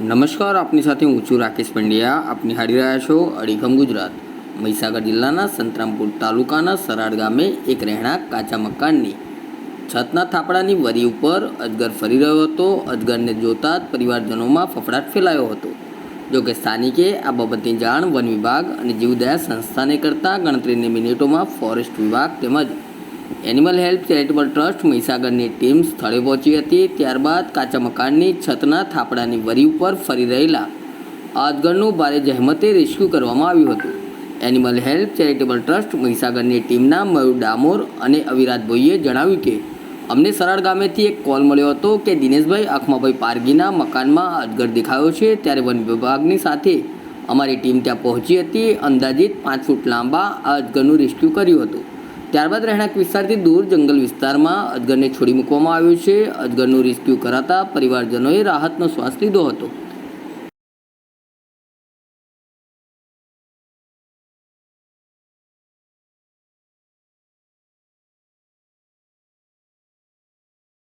નમસ્કાર, આપની સાથે હું છું રાકેશ પંડ્યા. આપ નિહાળી રહ્યા છો અડીખમ ગુજરાત. મહીસાગર જિલ્લાના સંતરામપુર તાલુકાના સરાડ ગામે એક રહેણાંક કાચા મકાનની છતના થાપડાની વરી ઉપર અજગર ફરી રહ્યો હતો. અજગરને જોતા જ પરિવારજનોમાં ફફડાટ ફેલાયો હતો. જોકે સ્થાનિકે આ બાબતની જાણ વન વિભાગ અને જીવદયા સંસ્થાને કરતાં ગણતરીની મિનિટોમાં ફોરેસ્ટ વિભાગ તેમજ એનિમલ હેલ્પ ચેરિટેબલ ટ્રસ્ટ મહીસાગરની ટીમ સ્થળે પહોંચી હતી. ત્યારબાદ કાચા મકાનની છતના થાપડાની વરી ઉપર ફરી રહેલા અજગરનું ભારે જહેમતે રેસ્ક્યુ કરવામાં આવ્યું હતું. એનિમલ હેલ્પ ચેરિટેબલ ટ્રસ્ટ મહીસાગરની ટીમના મયુર ડામોર અને અવિરાજ ભોઈએ જણાવ્યું કે, અમને સરળ ગામેથી એક કોલ મળ્યો હતો કે દિનેશભાઈ અખમાભાઈ પારગીના મકાનમાં અજગર દેખાયો છે. ત્યારે વન વિભાગની સાથે અમારી ટીમ ત્યાં પહોંચી હતી. અંદાજિત પાંચ ફૂટ લાંબા આ અજગરનું રેસ્ક્યુ કર્યું હતું. ત્યારબાદ રહેણાંક વિસ્તારથી દૂર જંગલ વિસ્તારમાં અજગરને છોડી મૂકવામાં આવ્યું છે. અજગરનું રેસ્ક્યુ કરાતા પરિવારજનોએ રાહતનો શ્વાસ લીધો હતો.